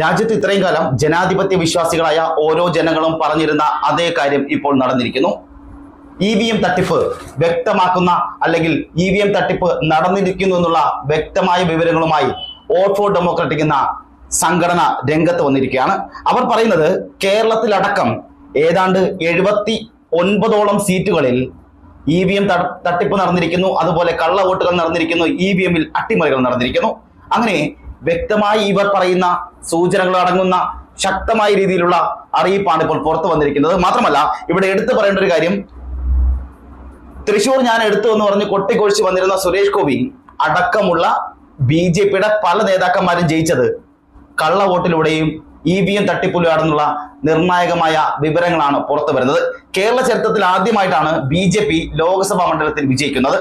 രാജ്യത്ത് ഇത്രയും കാലം ജനാധിപത്യ വിശ്വാസികളായ ഓരോ ജനങ്ങളും പറഞ്ഞിരുന്ന അതേ കാര്യം ഇപ്പോൾ നടന്നിരിക്കുന്നു. ഇ വി എം തട്ടിപ്പ് വ്യക്തമാക്കുന്ന അല്ലെങ്കിൽ ഇ വി എം തട്ടിപ്പ് നടന്നിരിക്കുന്നു എന്നുള്ള വ്യക്തമായ വിവരങ്ങളുമായി ഓട്ട് ഫോർ ഡെമോക്രാറ്റിക് എന്ന സംഘടന രംഗത്ത് വന്നിരിക്കുകയാണ്. അവർ പറയുന്നത് കേരളത്തിലടക്കം ഏതാണ്ട് എഴുപത്തി ഒൻപതോളം സീറ്റുകളിൽ ഇ വി എം തട്ടിപ്പ് നടന്നിരിക്കുന്നു. അതുപോലെ കള്ള വോട്ടുകൾ നടന്നിരിക്കുന്നു ഇ വി എമ്മിൽ അട്ടിമറികൾ നടന്നിരിക്കുന്നു. അങ്ങനെ വ്യക്തമായി ഇവർ പറയുന്ന സൂചനകൾ അടങ്ങുന്ന ശക്തമായ രീതിയിലുള്ള അറിയിപ്പാണ് ഇപ്പോൾ പുറത്തു വന്നിരിക്കുന്നത്. മാത്രമല്ല ഇവിടെ എടുത്തു പറയേണ്ട ഒരു കാര്യം. തൃശൂർ ഞാൻ എടുത്തു എന്ന് പറഞ്ഞ് കൊട്ടിക്കൊഴിച്ച് വന്നിരുന്ന സുരേഷ് ഗോപി അടക്കമുള്ള ബി ജെ പിയുടെ പല നേതാക്കന്മാരും ജയിച്ചത് കള്ള വോട്ടിലൂടെയും ഇ വി എം തട്ടിപ്പിലൂടെയുള്ള നിർണായകമായ വിവരങ്ങളാണ് പുറത്തു വരുന്നത്. കേരള ചരിത്രത്തിൽ ആദ്യമായിട്ടാണ് ബി ജെ പി ലോക്സഭാ മണ്ഡലത്തിൽ വിജയിക്കുന്നത്.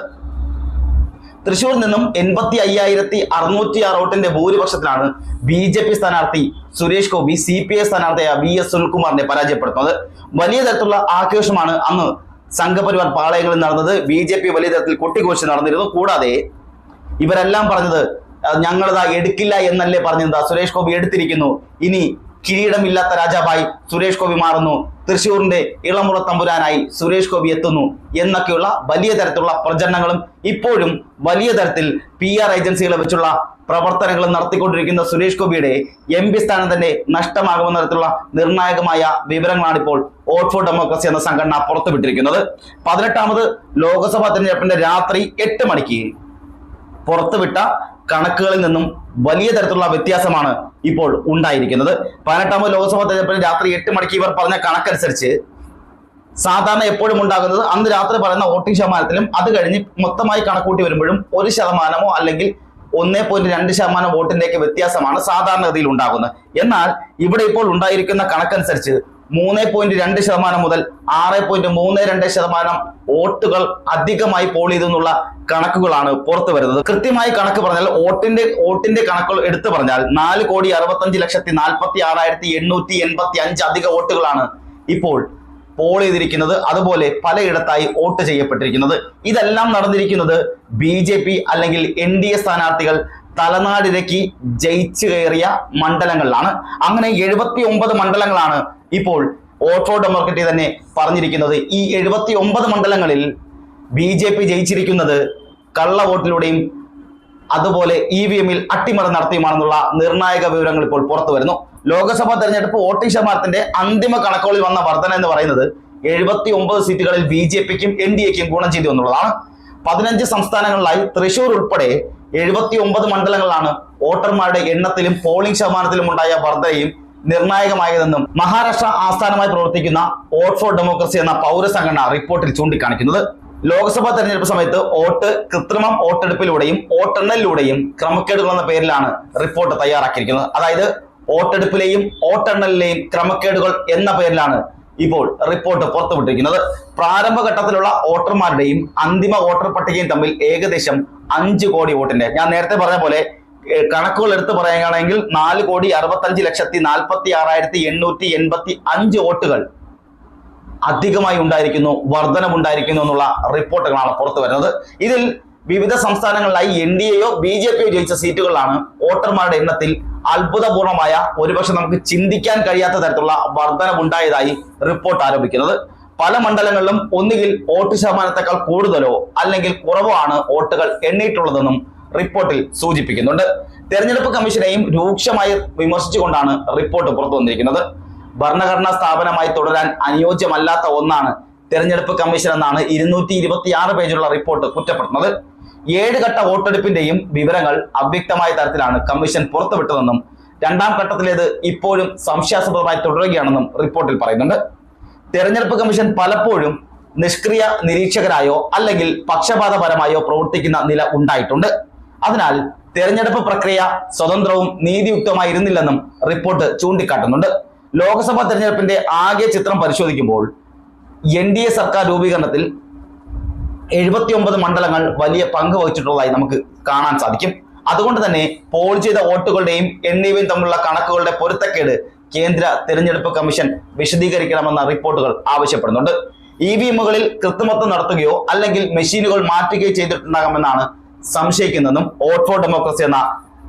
തൃശൂരിൽ നിന്നും എൺപത്തി അയ്യായിരത്തി അറുന്നൂറ്റി വോട്ടിന്റെ ഭൂരിപക്ഷത്തിലാണ് ബി ജെ പി സ്ഥാനാർത്ഥി Suresh Gopi C P I സ്ഥാനാർത്ഥിയായ V S സുനിൽകുമാറിനെ പരാജയപ്പെടുത്തുന്നത്. വലിയ തരത്തിലുള്ള ആഘോഷമാണ് അന്ന് സംഘപരിവാർ പാളയങ്ങളിൽ നടന്നത്. ബി ജെ പി വലിയ തരത്തിൽ കൊട്ടിഘോഷിച്ച് നടന്നിരുന്നു. കൂടാതെ ഇവരെല്ലാം പറഞ്ഞത് ഞങ്ങളിതാ എടുക്കില്ല എന്നല്ലേ പറഞ്ഞത്. സുരേഷ് ഗോപി എടുത്തിരിക്കുന്നു. ഇനി കിരീടമില്ലാത്ത രാജാവായി സുരേഷ് ഗോപി മാറുന്നു. തൃശ്ശൂരിന്റെ ഇളമുറ തമ്പുരാനായി സുരേഷ് ഗോപി എത്തുന്നു എന്നൊക്കെയുള്ള വലിയ തരത്തിലുള്ള പ്രചരണങ്ങളും ഇപ്പോഴും വലിയ തരത്തിൽ പി ആർ ഏജൻസികളെ വെച്ചുള്ള പ്രവർത്തനങ്ങളും നടത്തിക്കൊണ്ടിരിക്കുന്ന സുരേഷ് ഗോപിയുടെ എം പി സ്ഥാനം തന്നെ നഷ്ടമാകുമെന്ന തരത്തിലുള്ള നിർണായകമായ വിവരങ്ങളാണ് ഇപ്പോൾ ഓട്ട് ഫോർ ഡെമോക്രസി എന്ന സംഘടന പുറത്തുവിട്ടിരിക്കുന്നത്. പതിനെട്ടാമത് ലോക്സഭാ തെരഞ്ഞെടുപ്പിന്റെ രാത്രി എട്ട് മണിക്ക് പുറത്തുവിട്ട കണക്കുകളിൽ നിന്നും വലിയ തരത്തിലുള്ള വ്യത്യാസമാണ് ഇപ്പോൾ ഉണ്ടായിരിക്കുന്നത്. പതിനെട്ടാമത് ലോക്സഭാ തെരഞ്ഞെടുപ്പിൽ രാത്രി എട്ട് മണിക്ക് ഇവർ പറഞ്ഞ കണക്കനുസരിച്ച് സാധാരണ എപ്പോഴും ഉണ്ടാകുന്നത് അന്ന് രാത്രി പറയുന്ന വോട്ടിംഗ് ശതമാനത്തിലും അത് കഴിഞ്ഞ് മൊത്തമായി കണക്കൂട്ടി വരുമ്പോഴും ഒരു ശതമാനമോ അല്ലെങ്കിൽ ഒന്നേ പോയിന്റ് രണ്ട് ശതമാനം വോട്ടിന്റെയൊക്കെ വ്യത്യാസമാണ് സാധാരണഗതിയിൽ ഉണ്ടാകുന്നത്. എന്നാൽ ഇവിടെ ഇപ്പോൾ ഉണ്ടായിരിക്കുന്ന കണക്കനുസരിച്ച് മൂന്ന് പോയിന്റ് രണ്ട് ശതമാനം മുതൽ ആറ് പോയിന്റ് മൂന്ന് രണ്ട് ശതമാനം വോട്ടുകൾ അധികമായി പോൾ ചെയ്തു എന്നുള്ള കണക്കുകളാണ് പുറത്തു വരുന്നത്. കൃത്യമായി കണക്ക് പറഞ്ഞാൽ വോട്ടിന്റെ വോട്ടിന്റെ കണക്കുകൾ എടുത്തു പറഞ്ഞാൽ നാല് കോടി അറുപത്തഞ്ച് ലക്ഷത്തി നാൽപ്പത്തി ആറായിരത്തി എണ്ണൂറ്റി എൺപത്തി അഞ്ച് അധിക വോട്ടുകളാണ് ഇപ്പോൾ പോൾ ചെയ്തിരിക്കുന്നത്. അതുപോലെ പലയിടത്തായി വോട്ട് ചെയ്യപ്പെട്ടിരിക്കുന്നത്. ഇതെല്ലാം നടന്നിരിക്കുന്നത് ബി ജെ പി അല്ലെങ്കിൽ എൻ ഡി എ സ്ഥാനാർത്ഥികൾ തലനാടിരക്കി ജയിച്ചു കയറിയ മണ്ഡലങ്ങളിലാണ്. അങ്ങനെ എഴുപത്തി ഒമ്പത് മണ്ഡലങ്ങളാണ് ഇപ്പോൾ ഓട്ടോ ഡെമോക്രറ്റി തന്നെ പറഞ്ഞിരിക്കുന്നത് ഈ എഴുപത്തി ഒമ്പത് മണ്ഡലങ്ങളിൽ ബി ജെ പി ജയിച്ചിരിക്കുന്നത് കള്ള വോട്ടിലൂടെയും അതുപോലെ ഇ വി എമ്മിൽ അട്ടിമറി നടത്തിയുമാണെന്നുള്ള നിർണായക വിവരങ്ങൾ ഇപ്പോൾ പുറത്തു വരുന്നു. ലോക്സഭാ തെരഞ്ഞെടുപ്പ് വോട്ടിംഗ് ശതമാനത്തിന്റെ അന്തിമ കണക്കുകളിൽ വന്ന വർധന എന്ന് പറയുന്നത് എഴുപത്തി ഒമ്പത് സീറ്റുകളിൽ ബി ജെ പിക്കും എൻ ഡി എക്കും ഗുണം ചെയ്തു എന്നുള്ളതാണ്. പതിനഞ്ച് സംസ്ഥാനങ്ങളിലായി തൃശൂർ ഉൾപ്പെടെ എഴുപത്തി ഒമ്പത് മണ്ഡലങ്ങളിലാണ് വോട്ടർമാരുടെ എണ്ണത്തിലും പോളിംഗ് ശതമാനത്തിലും ഉണ്ടായ വർധനയും നിർണായകമായതെന്നും മഹാരാഷ്ട്ര ആസ്ഥാനമായി പ്രവർത്തിക്കുന്ന വോട്ട് ഫോർ ഡെമോക്രസി എന്ന പൗര സംഘടന റിപ്പോർട്ടിൽ ചൂണ്ടിക്കാണിക്കുന്നത്. ലോക്സഭാ തെരഞ്ഞെടുപ്പ് സമയത്ത് വോട്ട് കൃത്രിമം വോട്ടെടുപ്പിലൂടെയും വോട്ടെണ്ണലിലൂടെയും ക്രമക്കേടുകൾ എന്ന പേരിലാണ് റിപ്പോർട്ട് തയ്യാറാക്കിയിരിക്കുന്നത്. അതായത് വോട്ടെടുപ്പിലെയും വോട്ടെണ്ണലിലെയും ക്രമക്കേടുകൾ എന്ന പേരിലാണ് ഇപ്പോൾ റിപ്പോർട്ട് പുറത്തുവിട്ടിരിക്കുന്നത്. പ്രാരംഭഘട്ടത്തിലുള്ള വോട്ടർമാരുടെയും അന്തിമ വോട്ടർ പട്ടികയും തമ്മിൽ ഏകദേശം അഞ്ച് കോടി വോട്ടിന്റെ ഞാൻ നേരത്തെ പറഞ്ഞ പോലെ കണക്കുകൾ എടുത്തു പറയുകയാണെങ്കിൽ നാല് കോടി അറുപത്തഞ്ച് ലക്ഷത്തി നാൽപ്പത്തി ആറായിരത്തി എണ്ണൂറ്റി എൺപത്തി അഞ്ച് വോട്ടുകൾ അധികമായി ഉണ്ടായിരിക്കുന്നു വർധനമുണ്ടായിരിക്കുന്നു എന്നുള്ള റിപ്പോർട്ടുകളാണ് പുറത്തു വരുന്നത്. ഇതിൽ വിവിധ സംസ്ഥാനങ്ങളിലായി എൻ ഡി എയോ ബി ജെ പിയോ ജയിച്ച സീറ്റുകളിലാണ് വോട്ടർമാരുടെ എണ്ണത്തിൽ അത്ഭുതപൂർണമായ ഒരുപക്ഷെ നമുക്ക് ചിന്തിക്കാൻ കഴിയാത്ത തരത്തിലുള്ള വർധനമുണ്ടായതായി റിപ്പോർട്ട് ആരോപിക്കുന്നത് പല മണ്ഡലങ്ങളിലും ഒന്നുകിൽ വോട്ട് ശതമാനത്തെക്കാൾ കൂടുതലോ അല്ലെങ്കിൽ കുറവോ ആണ് വോട്ടുകൾ എണ്ണിയിട്ടുള്ളതെന്നും റിപ്പോർട്ടിൽ സൂചിപ്പിക്കുന്നുണ്ട്. തെരഞ്ഞെടുപ്പ് കമ്മീഷനെയും രൂക്ഷമായി വിമർശിച്ചുകൊണ്ടാണ് റിപ്പോർട്ട് പുറത്തു വന്നിരിക്കുന്നത്. ഭരണഘടനാ സ്ഥാപനമായി തുടരാൻ അനുയോജ്യമല്ലാത്ത ഒന്നാണ് തെരഞ്ഞെടുപ്പ് കമ്മീഷൻ എന്നാണ് ഇരുന്നൂറ്റി ഇരുപത്തിയാറ് പേജുള്ള റിപ്പോർട്ട് കുറ്റപ്പെടുത്തുന്നത്. ഏഴ് ഘട്ട വോട്ടെടുപ്പിന്റെയും വിവരങ്ങൾ അവ്യക്തമായ തരത്തിലാണ് കമ്മീഷൻ പുറത്തുവിട്ടതെന്നും രണ്ടാം ഘട്ടത്തിലേത് ഇപ്പോഴും സംശയാസ്പദമായി തുടരുകയാണെന്നും റിപ്പോർട്ടിൽ പറയുന്നുണ്ട്. തെരഞ്ഞെടുപ്പ് കമ്മീഷൻ പലപ്പോഴും നിഷ്ക്രിയ നിരീക്ഷകരായോ അല്ലെങ്കിൽ പക്ഷപാതപരമായോ പ്രവർത്തിക്കുന്ന നില ഉണ്ടായിട്ടുണ്ട്. അതിനാൽ തെരഞ്ഞെടുപ്പ് പ്രക്രിയ സ്വതന്ത്രവും നീതിയുക്തമായിരുന്നില്ലെന്നും റിപ്പോർട്ട് ചൂണ്ടിക്കാട്ടുന്നുണ്ട്. ലോക്സഭാ തെരഞ്ഞെടുപ്പിന്റെ ആകെ ചിത്രം പരിശോധിക്കുമ്പോൾ എൻ ഡി എ സർക്കാർ രൂപീകരണത്തിൽ എഴുപത്തിയൊമ്പത് മണ്ഡലങ്ങൾ വലിയ പങ്ക് വഹിച്ചിട്ടുള്ളതായി നമുക്ക് കാണാൻ സാധിക്കും. അതുകൊണ്ട് തന്നെ പോൾ ചെയ്ത വോട്ടുകളുടെയും എണ്ണിവയും തമ്മിലുള്ള കണക്കുകളുടെ പൊരുത്തക്കേട് കേന്ദ്ര തെരഞ്ഞെടുപ്പ് കമ്മീഷൻ വിശദീകരിക്കണമെന്ന റിപ്പോർട്ടുകൾ ആവശ്യപ്പെടുന്നുണ്ട്. ഇ വി എമ്മുകളിൽ കൃത്രിമത്വം നടത്തുകയോ അല്ലെങ്കിൽ മെഷീനുകൾ മാറ്റുകയോ ചെയ്തിട്ടുണ്ടാകാമെന്നാണ് സംശയിക്കുന്നതെന്നും വോട്ട് ഫോർ ഡെമോക്രസി എന്ന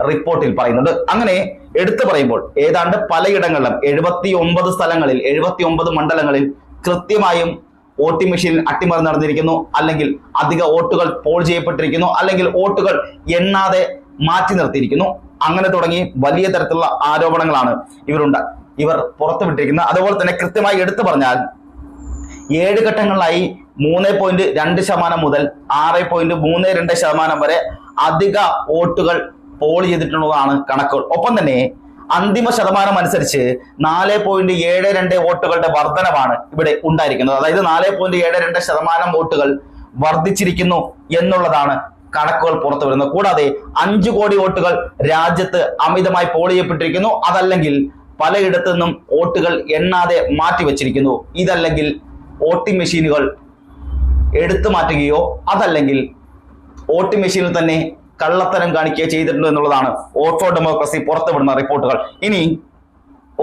റിപ്പോർട്ടിൽ പറയുന്നുണ്ട്. അങ്ങനെ എടുത്തു പറയുമ്പോൾ ഏതാണ്ട് പലയിടങ്ങളിലും എഴുപത്തി ഒമ്പത് സ്ഥലങ്ങളിൽ എഴുപത്തി ഒമ്പത് മണ്ഡലങ്ങളിൽ കൃത്യമായും വോട്ടിംഗ് മെഷീനിൽ അട്ടിമറി നടന്നിരിക്കുന്നു. അല്ലെങ്കിൽ അധിക വോട്ടുകൾ പോൾ ചെയ്യപ്പെട്ടിരിക്കുന്നു. അല്ലെങ്കിൽ വോട്ടുകൾ എണ്ണാതെ മാറ്റി നിർത്തിയിരിക്കുന്നു. അങ്ങനെ തുടങ്ങി വലിയ തരത്തിലുള്ള ആരോപണങ്ങളാണ് ഇവരുണ്ട് ഇവർ പുറത്തുവിട്ടിരിക്കുന്നത്. അതുപോലെ തന്നെ കൃത്യമായി എടുത്തു പറഞ്ഞാൽ ഏഴ് ഘട്ടങ്ങളിലായി മൂന്ന് പോയിന്റ് രണ്ട് ശതമാനം മുതൽ ആറ് പോയിന്റ് മൂന്ന് രണ്ട് ശതമാനം വരെ അധിക വോട്ടുകൾ പോൾ ചെയ്തിട്ടുള്ളതാണ് കണക്കുകൾ ഒപ്പം തന്നെ അന്തിമ ശതമാനം അനുസരിച്ച് നാല് പോയിന്റ് ഏഴ് രണ്ട് വോട്ടുകളുടെ വർധനമാണ് ഇവിടെ ഉണ്ടായിരിക്കുന്നത്. അതായത് നാല് പോയിന്റ് ഏഴ് രണ്ട് ശതമാനം വോട്ടുകൾ വർദ്ധിച്ചിരിക്കുന്നു എന്നുള്ളതാണ് കണക്കുകൾ പുറത്തു വരുന്നത്. കൂടാതെ അഞ്ചു കോടി വോട്ടുകൾ രാജ്യത്ത് അമിതമായി പോൾ ചെയ്യപ്പെട്ടിരിക്കുന്നു. അതല്ലെങ്കിൽ പലയിടത്തു നിന്നും വോട്ടുകൾ എണ്ണാതെ മാറ്റിവെച്ചിരിക്കുന്നു. ഇതല്ലെങ്കിൽ വോട്ടിംഗ് മെഷീനുകൾ എടുത്തു മാറ്റുകയോ അതല്ലെങ്കിൽ വോട്ടിംഗ് മെഷീനിൽ തന്നെ കള്ളത്തരം കാണിക്കുകയോ ചെയ്തിട്ടുണ്ട് എന്നുള്ളതാണ് ഓട്ടോ ഡെമോക്രസി പുറത്തുവിടുന്ന റിപ്പോർട്ടുകൾ. ഇനി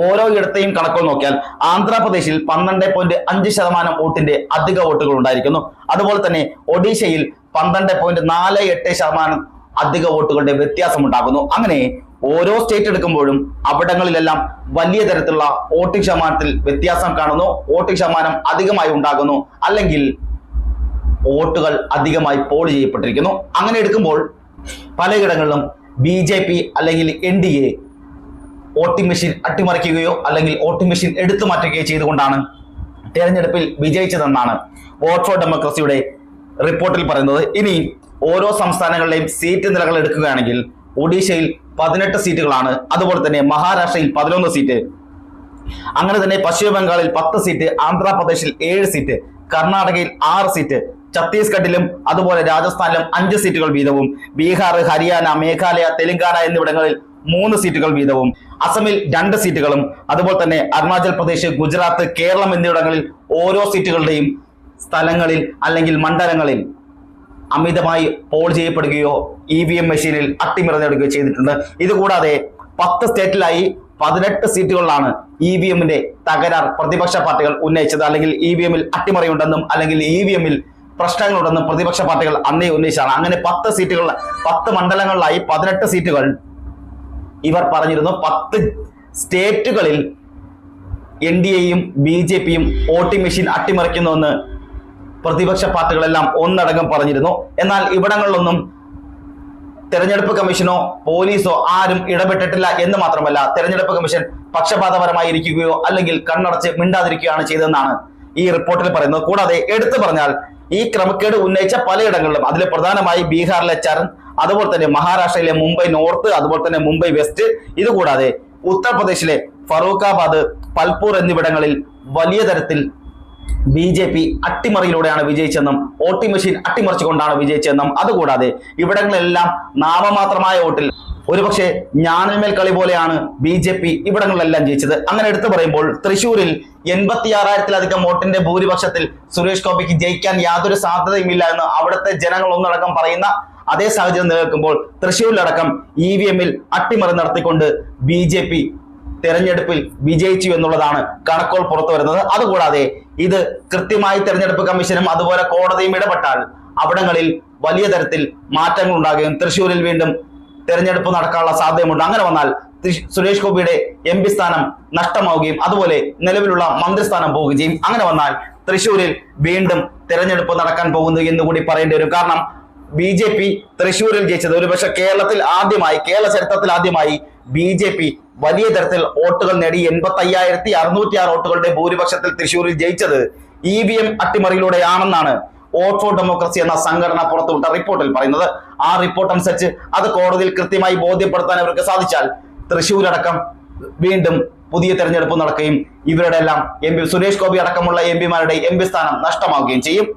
ഓരോ ഇടത്തെയും കണക്കുകൾ നോക്കിയാൽ ആന്ധ്രാപ്രദേശിൽ പന്ത്രണ്ട് പോയിന്റ് അഞ്ച് ശതമാനം വോട്ടിന്റെ അധിക വോട്ടുകൾ ഉണ്ടായിരിക്കുന്നു. അതുപോലെ തന്നെ ഒഡീഷയിൽ പന്ത്രണ്ട് പോയിന്റ് നാല് എട്ട് ശതമാനം അധിക വോട്ടുകളുടെ വ്യത്യാസം ഉണ്ടാകുന്നു അങ്ങനെ ഓരോ സ്റ്റേറ്റ് എടുക്കുമ്പോഴും അവിടങ്ങളിലെല്ലാം വലിയ തരത്തിലുള്ള വോട്ടിംഗ് ശതമാനത്തിൽ വ്യത്യാസം കാണുന്നു. വോട്ടിംഗ് ശതമാനം അധികമായി ഉണ്ടാകുന്നു. അല്ലെങ്കിൽ വോട്ടുകൾ അധികമായി പോൾ ചെയ്യപ്പെട്ടിരിക്കുന്നു. അങ്ങനെ എടുക്കുമ്പോൾ പലയിടങ്ങളിലും ബി ജെ പി അല്ലെങ്കിൽ N D A voting machine അട്ടിമറിക്കുകയോ അല്ലെങ്കിൽ വോട്ടിംഗ് മെഷീൻ എടുത്തു മാറ്റുകയോ ചെയ്തുകൊണ്ടാണ് തെരഞ്ഞെടുപ്പിൽ വിജയിച്ചതെന്നാണ് വോട്ട് ഫോർ ഡെമോക്രസിയുടെ റിപ്പോർട്ടിൽ പറയുന്നത്. ഇനി ഓരോ സംസ്ഥാനങ്ങളിലെയും സീറ്റ് നിലകൾ എടുക്കുകയാണെങ്കിൽ ഒഡീഷയിൽ പതിനെട്ട് സീറ്റുകളാണ്. അതുപോലെ തന്നെ മഹാരാഷ്ട്രയിൽ പതിനൊന്ന് സീറ്റ്. അങ്ങനെ തന്നെ പശ്ചിമ ബംഗാളിൽ പത്ത് സീറ്റ് ആന്ധ്രാപ്രദേശിൽ ഏഴ് സീറ്റ് കർണാടകയിൽ ആറ് സീറ്റ് ഛത്തീസ്ഗഡിലും അതുപോലെ രാജസ്ഥാനിലും അഞ്ച് സീറ്റുകൾ വീതവും ബീഹാർ ഹരിയാന മേഘാലയ തെലങ്കാന എന്നിവിടങ്ങളിൽ മൂന്ന് സീറ്റുകൾ വീതവും അസമിൽ രണ്ട് സീറ്റുകളും അതുപോലെ തന്നെ അരുണാചൽ പ്രദേശ് ഗുജറാത്ത് കേരളം എന്നിവിടങ്ങളിൽ ഓരോ സീറ്റുകളുടെയും സ്ഥലങ്ങളിൽ അല്ലെങ്കിൽ മണ്ഡലങ്ങളിൽ അമിതമായി പോൾ ചെയ്യപ്പെടുകയോ ഇ വി എം മെഷീനിൽ അട്ടിമറിഞ്ഞെടുക്കുകയോ ചെയ്തിട്ടുണ്ട്. ഇതുകൂടാതെ പത്ത് സ്റ്റേറ്റിലായി പതിനെട്ട് സീറ്റുകളിലാണ് ഇ വി എമ്മിന്റെ തകരാർ പ്രതിപക്ഷ പാർട്ടികൾ ഉന്നയിച്ചത്. അല്ലെങ്കിൽ ഇ വി എമ്മിൽ അട്ടിമറിയുണ്ടെന്നും അല്ലെങ്കിൽ ഇ വി എമ്മിൽ പ്രശ്നങ്ങളുണ്ടെന്നും പ്രതിപക്ഷ പാർട്ടികൾ അന്നേ ഉന്നയിച്ചാണ് അങ്ങനെ പത്ത് സീറ്റുകൾ പത്ത് മണ്ഡലങ്ങളിലായി പതിനെട്ട് സീറ്റുകൾ ഇവർ പറഞ്ഞിരുന്നു. പത്ത് സ്റ്റേറ്റുകളിൽ എൻ ഡി എയും ബി ജെ പിയും വോട്ടിംഗ് മെഷീൻ അട്ടിമറിക്കുന്നുവെന്ന് പ്രതിപക്ഷ പാർട്ടികളെല്ലാം ഒന്നടങ്കം പറഞ്ഞിരുന്നു. എന്നാൽ ഇവിടങ്ങളിലൊന്നും തെരഞ്ഞെടുപ്പ് കമ്മീഷനോ പോലീസോ ആരും ഇടപെട്ടിട്ടില്ല എന്ന് മാത്രമല്ല തെരഞ്ഞെടുപ്പ് കമ്മീഷൻ പക്ഷപാതപരമായി ഇരിക്കുകയോ അല്ലെങ്കിൽ കണ്ണടച്ച് മിണ്ടാതിരിക്കുകയാണ് ചെയ്തതെന്നാണ് ഈ റിപ്പോർട്ടിൽ പറയുന്നത്. കൂടാതെ എടുത്തു പറഞ്ഞാൽ ഈ ക്രമക്കേട് ഉന്നയിച്ച പലയിടങ്ങളിലും അതിൽ പ്രധാനമായി ബീഹാറിലെ ചരൺ അതുപോലെ തന്നെ മഹാരാഷ്ട്രയിലെ മുംബൈ നോർത്ത് അതുപോലെ തന്നെ മുംബൈ വെസ്റ്റ് ഇതുകൂടാതെ ഉത്തർപ്രദേശിലെ ഫറൂഖാബാദ് പൽപൂർ എന്നിവിടങ്ങളിൽ വലിയ തരത്തിൽ ബി ജെ പി അട്ടിമറിയിലൂടെയാണ് വിജയിച്ചെന്നും വോട്ടിംഗ് മെഷീൻ അട്ടിമറിച്ചുകൊണ്ടാണ് വിജയിച്ചെന്നും അതുകൂടാതെ ഇവിടങ്ങളിലെല്ലാം നാമമാത്രമായ വോട്ടിൽ ഒരുപക്ഷെ ഞാനിന്മേൽ കളി പോലെയാണ് ബി ജെ പി ഇവിടങ്ങളിലെല്ലാം ജയിച്ചത്. അങ്ങനെ എടുത്തു പറയുമ്പോൾ തൃശൂരിൽ എൺപത്തി ആറായിരത്തിലധികം വോട്ടിന്റെ ഭൂരിപക്ഷത്തിൽ സുരേഷ് ഗോപിക്ക് ജയിക്കാൻ യാതൊരു സാധ്യതയുമില്ല എന്ന് അവിടുത്തെ ജനങ്ങൾ ഒന്നടക്കം പറയുന്ന അതേ സാഹചര്യം നിലനിൽക്കുമ്പോൾ തൃശൂരിലടക്കം ഇ വി എമ്മിൽ അട്ടിമറി നടത്തിക്കൊണ്ട് ബി ജെ പി തെരഞ്ഞെടുപ്പിൽ വിജയിച്ചു എന്നുള്ളതാണ് കണക്കുകൾ പുറത്തു വരുന്നത്. അതുകൂടാതെ ഇത് കൃത്യമായി തെരഞ്ഞെടുപ്പ് കമ്മീഷനും അതുപോലെ കോടതിയും ഇടപെട്ടാൽ അവിടങ്ങളിൽ വലിയ തരത്തിൽ മാറ്റങ്ങൾ ഉണ്ടാകുകയും തൃശൂരിൽ വീണ്ടും തെരഞ്ഞെടുപ്പ് നടക്കാനുള്ള സാധ്യതയുണ്ട് അങ്ങനെ വന്നാൽ സുരേഷ് ഗോപിയുടെ എം പി സ്ഥാനം നഷ്ടമാവുകയും അതുപോലെ നിലവിലുള്ള മന്ത്രിസ്ഥാനം പോവുകയും ചെയ്യും. അങ്ങനെ വന്നാൽ തൃശൂരിൽ വീണ്ടും തെരഞ്ഞെടുപ്പ് നടക്കാൻ പോകുന്നു എന്ന് കൂടി പറയേണ്ടി വരും. കാരണം ബി ജെ പി തൃശൂരിൽ ജയിച്ചത് ഒരുപക്ഷെ കേരളത്തിൽ ആദ്യമായി കേരള ചരിത്രത്തിൽ ആദ്യമായി ബി ജെ പി വലിയ തരത്തിൽ വോട്ടുകൾ നേടി എൺപത്തി അയ്യായിരത്തി അറുന്നൂറ്റി ആറ് വോട്ടുകളുടെ ഭൂരിപക്ഷത്തിൽ തൃശൂരിൽ ജയിച്ചത് ഇ വി എം അട്ടിമറിയിലൂടെയാണെന്നാണ് വോട്ട് ഫോർ ഡെമോക്രസി എന്ന സംഘടന പുറത്തുവിട്ട റിപ്പോർട്ടിൽ പറയുന്നത്. ആ റിപ്പോർട്ട് അനുസരിച്ച് അത് കോടതിയിൽ കൃത്യമായി ബോധ്യപ്പെടുത്താൻ അവർക്ക് സാധിച്ചാൽ തൃശൂരടക്കം വീണ്ടും പുതിയ തെരഞ്ഞെടുപ്പ് നടക്കുകയും ഇവരുടെ എല്ലാം എം പി സുരേഷ് ഗോപി അടക്കമുള്ള എം പിമാരുടെ എം പി സ്ഥാനം നഷ്ടമാവുകയും ചെയ്യും.